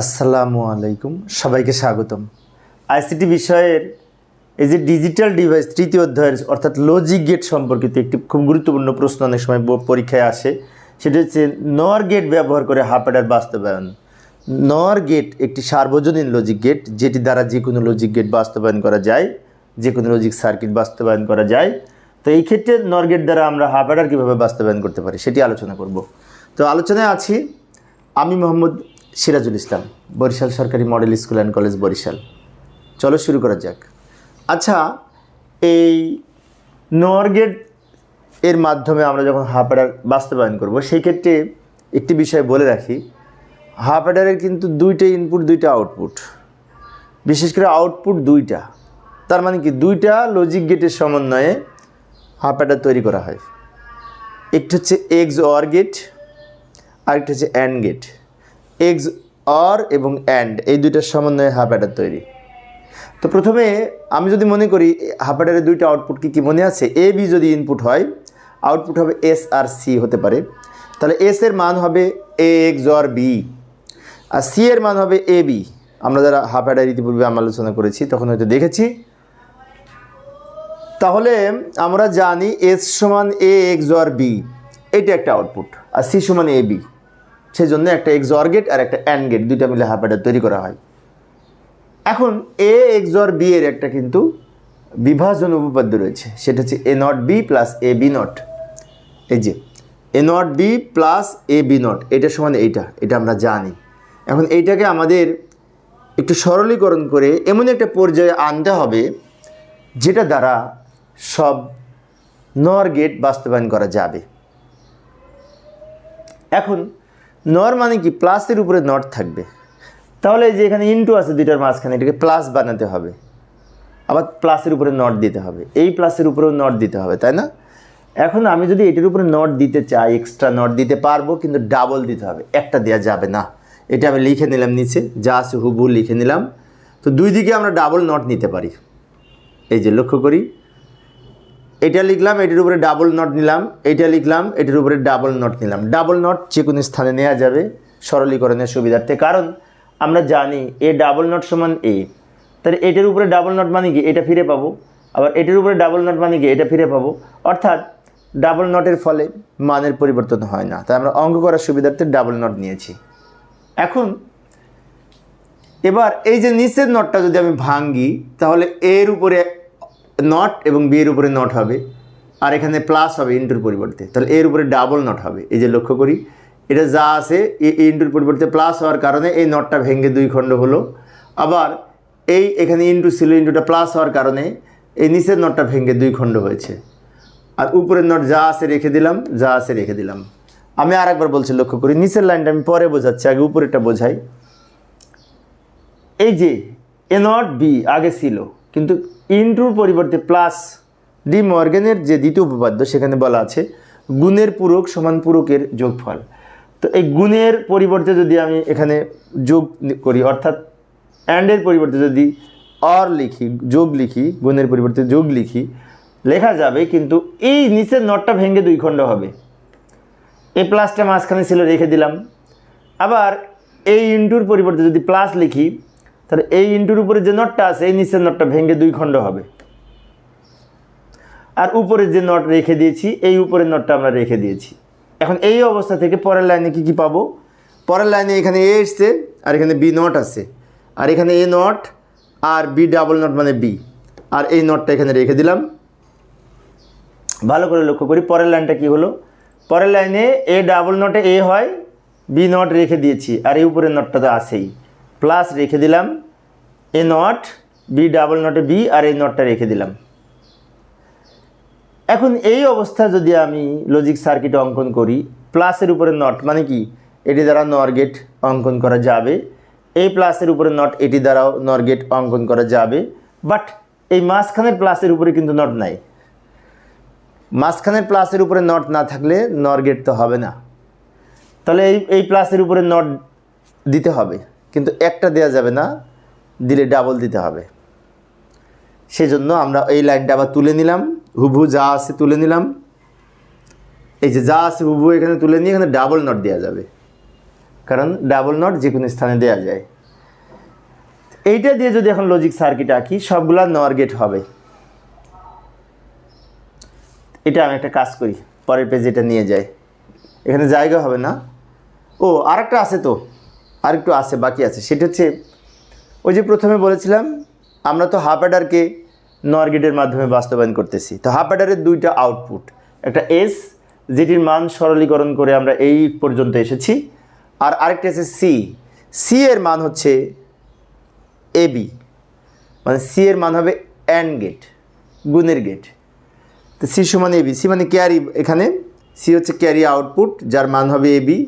আসসালামু আলাইকুম, সবাইকে স্বাগতম। আইসিটি বিষয়ের এই যে ডিজিটাল ডিভাইস তৃতীয় অধ্যায়ের, অর্থাৎ লজিক গেট সম্পর্কিত একটি খুব গুরুত্বপূর্ণ প্রশ্ন অনেক সময় পরীক্ষায় আসে। সেটা হচ্ছে নর গেট ব্যবহার করে হাফেডার বাস্তবায়ন। নর গেট একটি সার্বজনীন লজিক গেট যেটি দ্বারা যে কোনো লজিক গেট বাস্তবায়ন করা যায়, যে কোনো লজিক সার্কিট বাস্তবায়ন করা যায়। তো এই ক্ষেত্রে নর গেট দ্বারা আমরা হাফেডার কীভাবে বাস্তবায়ন করতে পারি, সেটি আলোচনা করব। তো আলোচনায় আছি, আমি মোহাম্মদ সিরাজুল ইসলাম, বরিশাল সরকারি model school and college Barishal. চলো শুরু করা যাক। আচ্ছা এই নরগেট এর মাধ্যমে আমরা যখন হাফ বাস্তবায়ন করব, সেই ক্ষেত্রে একটি বিষয় বলে রাখি, হাফ কিন্তু দুইটা ইনপুট দুইটা আউটপুট বিশেষ করে আউটপুট দুইটা। তার মানে কি, দুইটা লজিক গেটের সমন্বয়ে হাফ তৈরি করা হয়। একটি হচ্ছে এক্স অর গেট আরেকটা হচ্ছে অ্যান্ড গেট এক্স অর এবং অ্যান্ড, এই দুইটার সমন্বয়ে হাফ অ্যাডার তৈরি। তো প্রথমে আমি যদি মনে করি, হাফ অ্যাডারের দুইটা আউটপুট কি কি মনে আছে? এ, বি যদি ইনপুট হয়, আউটপুট হবে এস আর সি হতে পারে। তাহলে এস এর মান হবে এ, এক্স অর বি। আর সি এর মান হবে এ, বি। আমরা যারা হাফ অ্যাডার ইতিপূর্বে আমরা আলোচনা করেছি, তখন হয়তো দেখেছি। তাহলে আমরা জানি এস সমান এ, এক্স অর বি। এটা একটা আউটপুট, আর সি সমান এ, বি। সেই জন্য একটা এক্স অর গেট আর একটা অ্যান্ড গেট, দুইটা মিলে হাফ তৈরি করা হয়। এখন এ এক্স অর বি এর একটা কিন্তু বিভাজন উপপাদ্য রয়েছে, সেটা হচ্ছে A not B plus A B not. এই যে, A not B plus A B not, এটা সমান এইটা, এটা আমরা জানি। এখন এইটাকে আমাদের একটু সরলীকরণ করে এমন একটা পর্যায়ে আনতে হবে, যেটা দ্বারা সব নর গেট বাস্তবায়ন করা যাবে। এখন নর মানে কি? প্লাসের উপরে নট থাকবে। তাহলে যে এখানে ইনটু আছে দুইটার মাঝখানে, এটাকে প্লাস বানাতে হবে। আবার প্লাসের উপরে নট দিতে হবে। এই প্লাসের উপরেও নট দিতে হবে, তাই না? এখন আমি যদি এটির উপরে নট দিতে চাই এক্সট্রা নট দিতে পারব, কিন্তু ডাবল দিতে হবে। একটা দেওয়া যাবে না। এটা আমি লিখে নিলাম নিচে, যা আছে হুবহু লিখে নিলাম। তো দুই দিকে আমরা ডাবল নট নিতে পারি। এই যে লক্ষ্য করি এটা লিখলাম, এটির উপরে ডাবল নট নিলাম, এটা লিখলাম, এটির উপরে ডাবল নট নিলাম। ডাবল নট যে কোনো স্থানে নেওয়া যাবে সরলীকরণের সুবিধার্থে। কারণ আমরা জানি এ ডাবল নট সমান এ। তাহলে এটার উপরে ডাবল নট মানে কি? এটা ফিরে পাবো। আবার এটার উপরে ডাবল নট মানে কি? এটা ফিরে পাবো। অর্থাৎ ডাবল নটের ফলে মানের পরিবর্তন হয় না। তাই আমরা অঙ্ক করার সুবিধার্থে ডাবল নট নিয়েছি। এখন এবার এই যে নিচের নটটা যদি আমি ভাঙ্গি, তাহলে এর উপরে নট এবং বি এর উপরে নট হবে, আর এখানে প্লাস হবে ইন্টুর পরিবর্তে। তাহলে এর উপরে ডাবল নট হবে। এই যে লক্ষ্য করি, এটা যা আছে, এই ইন্টুর পরিবর্তে প্লাস হওয়ার কারণে এই নটটা ভেঙে দুই খণ্ড হলো। আবার এই এখানে ইন্টু ছিল ইন্টুটা প্লাস হওয়ার কারণে এই নিচের নটটা ভেঙে দুই খণ্ড হয়েছে। আর উপরের নট যা আছে রেখে দিলাম, যা আছে রেখে দিলাম। আমি আর একবার বলছি, লক্ষ্য করি, নিচের লাইনটা আমি পরে বোঝাচ্ছি, আগে উপরেরটা বোঝাই। এই যে এ নট বি আগে ছিল, কিন্তু ইনটুর পরিবর্তে প্লাস ডি মর্গেনের যে দ্বিতীয় উপপাদ্য, সেখানে বলা আছে গুণের পূরক সমান পূরকের যোগফল। তো এই গুণের পরিবর্তে যদি আমি এখানে যোগ করি, অর্থাৎ অ্যান্ডের পরিবর্তে যদি অর লিখি, যোগ লিখি, গুণের পরিবর্তে যোগ লিখি, লেখা যাবে কিন্তু এই নিচের নটটা ভেঙে দুই খণ্ড হবে। এই প্লাসটা মাঝখানে ছিল রেখে দিলাম। আবার এই ইন্টুর পরিবর্তে যদি প্লাস লিখি তাহলে এই ইন্টুর উপরে যে নটটা আছে, এই নিচের নটটা ভেঙে দুই খণ্ড হবে। আর উপরে যে নট রেখে দিয়েছি, এই উপরের নটটা আমরা রেখে দিয়েছি। এখন এই অবস্থা থেকে পরের লাইনে কি কি পাবো? পরের লাইনে এখানে এ এসছে, আর এখানে বি নট আছে। আর এখানে এ নট, আর বি ডাবল নট মানে বি। আর এই নটটা এখানে রেখে দিলাম। ভালো করে লক্ষ্য করি, পরের লাইনটা কি হলো? পরের লাইনে এ ডাবল নটে এ হয়, বি নট রেখে দিয়েছি, আর এই উপরের নটটা তো আছেই। প্লাস রেখে দিলাম এ নট বি ডাবল নটে বি আর এই নটটা রেখে দিলাম। এখন এই অবস্থা যদি আমি লজিক সার্কিট অঙ্কন করি প্লাসের উপরে নট মানে কি? এটি দ্বারা নর গেট অঙ্কন করা যাবে। এই প্লাসের উপরে নট এটি দ্বারাও নর গেট অঙ্কন করা যাবে। বাট এই মাঝখানের প্লাসের উপরে কিন্তু নট নাই। মাঝখানের প্লাসের উপরে নট না থাকলে নর গেট তো হবে না। তাহলে এই এই প্লাসের উপরে নট দিতে হবে। কিন্তু একটা দেওয়া যাবে না, দিলে ডাবল দিতে হবে। সেজন্য আমরা এই লাইনটা আবার তুলে নিলাম, হুবহু যা আছে তুলে নিলাম। এই যে যা আছে হুবহু এখানে তুলে নিয়ে এখানে ডাবল নট দেওয়া যাবে। কারণ ডাবল নট যে কোনো স্থানে দেওয়া যায়। এইটা দিয়ে যদি এখন লজিক সার্কিট আঁকি, সবগুলা নর গেট হবে। এটা আমি একটা কাজ করি, পরের পেজে এটা নিয়ে যাই। এখানে জায়গা হবে না। ও, আরেকটা আছে তো। আরেকটু আছে, বাকি আছে। সেটা হচ্ছে, ওই যে প্রথমে বলেছিলাম, আমরা তো হাফ অ্যাডারকে নর গেটের মাধ্যমে বাস্তবায়ন করতেছি। তো হাফ অ্যাডারের দুইটা আউটপুট একটা এস যেটির মান সরলীকরণ করে আমরা এই পর্যন্ত এসেছি, আর আরেকটা আছে সি সি এর মান হচ্ছে এবি মানে সি এর মান হবে অ্যান্ড গেট গুণের গেট তো সি সমান এবি সি মানে ক্যারি এখানে সি হচ্ছে ক্যারি আউটপুট যার মান হবে এবি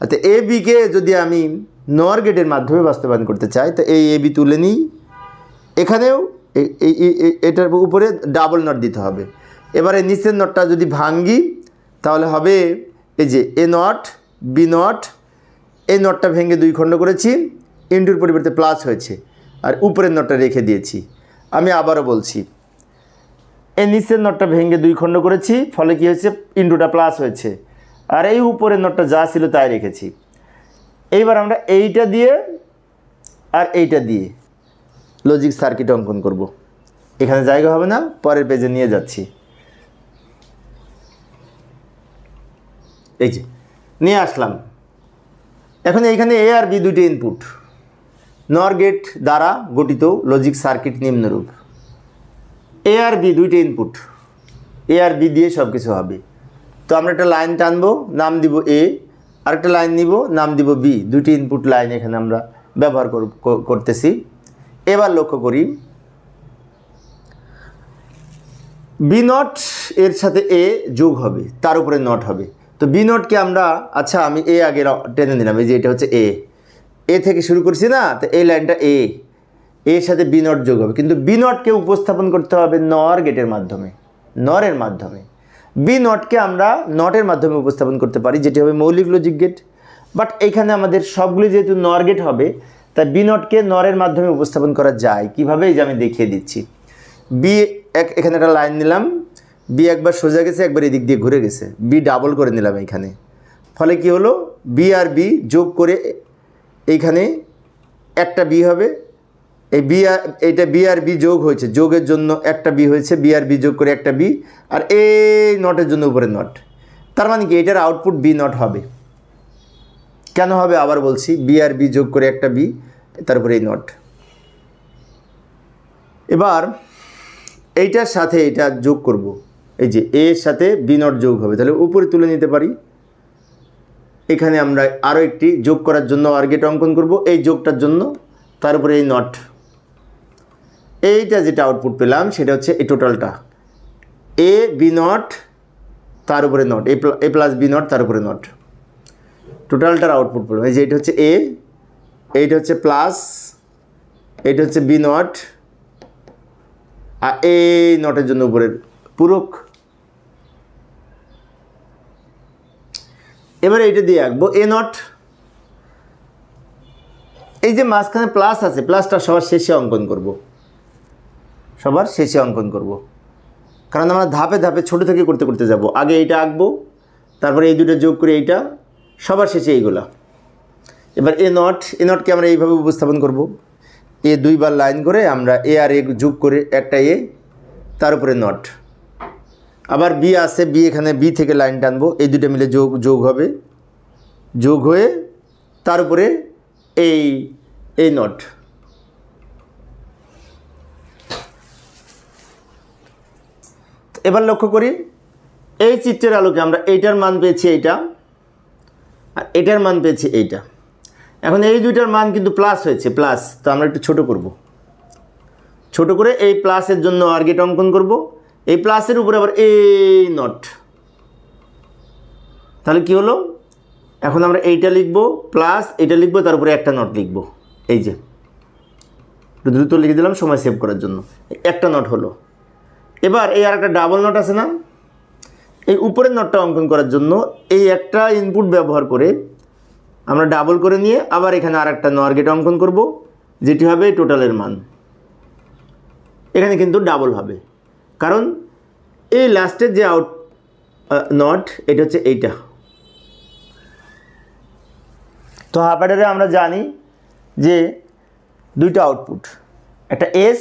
তো এ বিকে যদি আমি নর গেটের মাধ্যমে বাস্তবায়ন করতে চাই তো এই এবি তুলে নিই। এখানেও এটার উপরে ডাবল নট দিতে হবে। এবারে নিচের নটটা যদি ভাঙ্গি, তাহলে হবে এই যে এ নট বি নট এই নটটা ভেঙে দুই খণ্ড করেছি ইন্টুর পরিবর্তে প্লাস হয়েছে। আর উপরের নটটা রেখে দিয়েছি। আমি আবারও বলছি এই নিচের নটটা ভেঙে দুই খণ্ড করেছি, ফলে কি হয়েছে? ইন্টুটা প্লাস হয়েছে। আর এই উপরের নটটা যা ছিল তাই রেখেছি। এইবার আমরা এইটা দিয়ে আর এইটা দিয়ে লজিক সার্কিট অঙ্কন করব। এখানে জায়গা হবে না, পরের পেজে নিয়ে যাচ্ছি। এই যে, নিয়ে আসলাম। এখন এইখানে এ আর বি দুটি ইনপুট নর গেট দ্বারা গঠিত লজিক সার্কিট নিম্নরূপ। এ আর বি দুইটি ইনপুট এ আর বি দিয়ে সব কিছু হবে। তো আমরা একটা লাইন টানবো, নাম দিব এ আরেকটা লাইন নিব, নাম দিব বি দুটি ইনপুট লাইন এখানে আমরা ব্যবহার কর- করতেছি। এবার লক্ষ্য করি বি নট এর সাথে এ যোগ হবে, তার উপরে নট হবে। তো বি নটকে আমরা আচ্ছা আমি এ আগে টেনে নিলাম, এই যে এটা হচ্ছে এ এ থেকে শুরু করছি না, তো এই লাইনটা এ এর সাথে বি নট যোগ হবে, কিন্তু বি নটকে উপস্থাপন করতে হবে নর গেটের মাধ্যমে নরের মাধ্যমে। বি নটকে আমরা নটের মাধ্যমে উপস্থাপন করতে পারি, যেটি হবে মৌলিক লজিক গেট বাট এখানে আমাদের সবগুলি যেহেতু নর গেট হবে, তাই বি নটকে নরের মাধ্যমে উপস্থাপন করা যায়। কীভাবে? এই যে আমি দেখিয়ে দিচ্ছি। বি এক এখানে একটা লাইন নিলাম। বি একবার সোজা গেছে, একবার এদিক দিয়ে ঘুরে গেছে। বি ডাবল করে নিলাম এখানে। ফলে কি হলো? বি আর বি যোগ করে এইখানে একটা বি হবে এই বি আর, এইটা বি আর বি যোগ হয়েছে। যোগের জন্য একটা বি হয়েছে বি আর বি যোগ করে একটা বি আর এই নটের জন্য উপরে নট। তার মানে কি, এটার আউটপুট বি নট হবে। কেন হবে? আবার বলছি বি আর বি যোগ করে একটা বি তারপরে এই নট এবার, এইটার সাথে এটা যোগ করব। এই যে এর সাথে বি নট যোগ হবে। তাহলে উপরে তুলে নিতে পারি। এখানে আমরা আরও একটি যোগ করার জন্য আর গেট অঙ্কন করব। এই যোগটার জন্য তারপরে এই নট এইটা যেটা আউটপুট পেলাম, সেটা হচ্ছে এই টোটালটা এ বি নট তার উপরে not A plus B not তার উপরে নট টোটালটার আউটপুট পেলাম। এই যে এটা হচ্ছে এ এইটা হচ্ছে প্লাস এইটা হচ্ছে বি নট আর এই নটের জন্য উপরের পূরক। এবারে এইটা দিয়ে আঁকবো এ নট এই যে মাঝখানে প্লাস আছে প্লাসটা সবার শেষে অঙ্কন করব। সবার শেষে অঙ্কন করব। কারণ আমরা ধাপে ধাপে ছোট থেকে করতে করতে যাব। আগে এইটা আঁকবো, তারপরে এই দুটো যোগ করে এইটা, সবার শেষে এইগুলা। এবার এ নট, এ নটকে আমরা এইভাবে উপস্থাপন করব। এ দুইবার লাইন করে আমরা এ আর এ যোগ করে একটা এ, তার উপরে নট। আবার বি আছে, বি এখানে বি থেকে লাইন টানবো, এই দুটো মিলে যোগ যোগ হবে। যোগ হয়ে তার উপরে এই এই নট। এবার লক্ষ্য করি, এই চিত্রের আলোকে আমরা এইটার মান পেয়েছি এইটা, আর এটার মান পেয়েছি এইটা। এখন এই দুইটার মান কিন্তু প্লাস হয়েছে প্লাস তো আমরা একটু ছোট করব। ছোট করে এই প্লাসের জন্য আর গেট অঙ্কন করব। এই প্লাসের উপরে আবার এই নট তাহলে কি হলো? এখন আমরা এইটা লিখব প্লাস এটা লিখব, তার উপরে একটা নট লিখব। এই যে দ্রুত লিখে দিলাম, সময় সেভ করার জন্য। একটা নট হলো। এবার এই আর একটা ডাবল নট আছে না? এই উপরের নটটা অঙ্কন করার জন্য এই একটা ইনপুট ব্যবহার করে আমরা ডাবল করে নিয়ে আবার এখানে আর একটা নর গেট অঙ্কন করব, যেটি হবে টোটালের মান। এখানে কিন্তু ডাবল হবে। কারণ এই লাস্টের যে আউট নট এটা হচ্ছে এইটা। তো হাফ আমরা জানি যে দুইটা আউটপুট একটা এস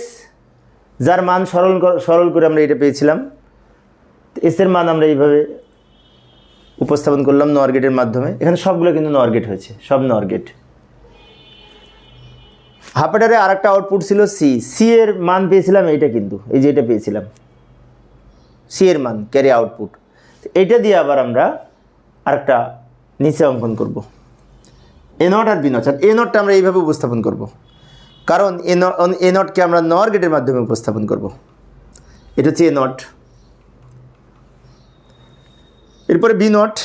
যার মান সরল সরল করে আমরা এটা পেয়েছিলাম। এস এর মান আমরা এইভাবে উপস্থাপন করলাম নর গেটের মাধ্যমে। এখানে সবগুলো কিন্তু নর গেট হয়েছে, সব নর গেট হাফেটারে আর একটা আউটপুট ছিল সি সি এর মান পেয়েছিলাম এইটা কিন্তু, এই যে এটা পেয়েছিলাম। সি এর মান ক্যারি আউটপুট এইটা দিয়ে আবার আমরা আরেকটা নিচে অঙ্কন করব। এ নট আর বি নট আর এ নটটা আমরা এইভাবে উপস্থাপন করব। কারণ এ নট এ নটকে আমরা নর গেটের মাধ্যমে উপস্থাপন করব। এটা হচ্ছে এ নট। এরপরে বি নট,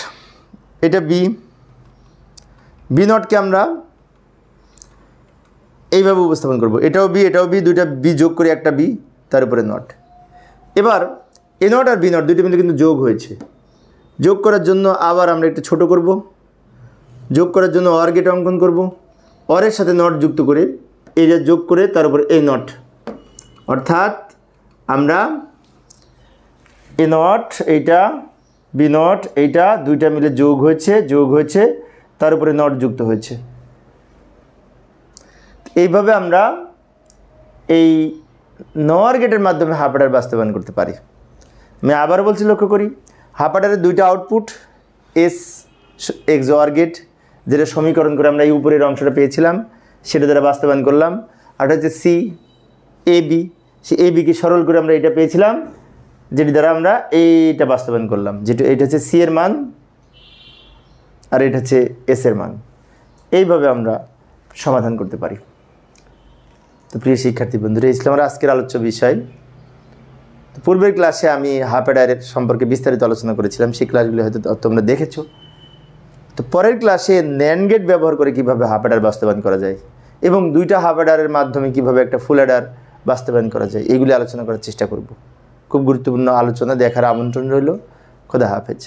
এটা বি। বি নটকে আমরা এইভাবে উপস্থাপন করব। এটাও বি এটাও বি, দুইটা বি যোগ করে একটা বি, তার উপরে নট। এবার এ নট আর বি নট দুইটা কিন্তু কিন্তু যোগ হয়েছে। যোগ করার জন্য আবার আমরা একটু ছোট করব। যোগ করার জন্য অর গেট অঙ্কন করব। অরের সাথে নট যুক্ত করে যে যোগ করে তার উপর এ নট। অর্থাৎ আমরা এ নট, এইটা, বি নট, এইটা দুইটা মিলে যোগ হয়েছে যোগ হয়েছে, তার উপরে নট যুক্ত হয়েছে। এইভাবে আমরা এই নর গেটের মাধ্যমে হাফাডার বাস্তবায়ন করতে পারি। আমি আবার বলছি, লক্ষ্য করি হাফাডারের দুইটা output, S, X or gate, যেটা সমীকরণ করে আমরা এই উপরের অংশটা পেয়েছিলাম সেটা দ্বারা বাস্তবায়ন করলাম। আর হচ্ছে সি, এ, বি। সে এ বিকে সরল করে আমরা এটা পেয়েছিলাম, যেটি দ্বারা আমরা এইটা বাস্তবায়ন করলাম। যেটা এটা হচ্ছে সি এর মান, আর এটা হচ্ছে এস এর মান। এইভাবে আমরা সমাধান করতে পারি। তো প্রিয় শিক্ষার্থী বন্ধুরা ইসলামের আজকের আলোচ্য বিষয়। তো পূর্বের ক্লাসে আমি হাফ এডারের সম্পর্কে বিস্তারিত আলোচনা করেছিলাম। সেই ক্লাসগুলো হয়তো তোমরা দেখেছ। তো পরের ক্লাসে ন্যান গেট ব্যবহার করে কীভাবে হাফ এডার বাস্তবায়ন করা যায় এবং দুইটা হাফ অ্যাডারের মাধ্যমে কীভাবে একটা ফুল অ্যাডার বাস্তবায়ন করা যায়, এগুলি আলোচনা করার চেষ্টা করব। খুব গুরুত্বপূর্ণ আলোচনা, দেখার আমন্ত্রণ রইল। খোদা হাফেজ।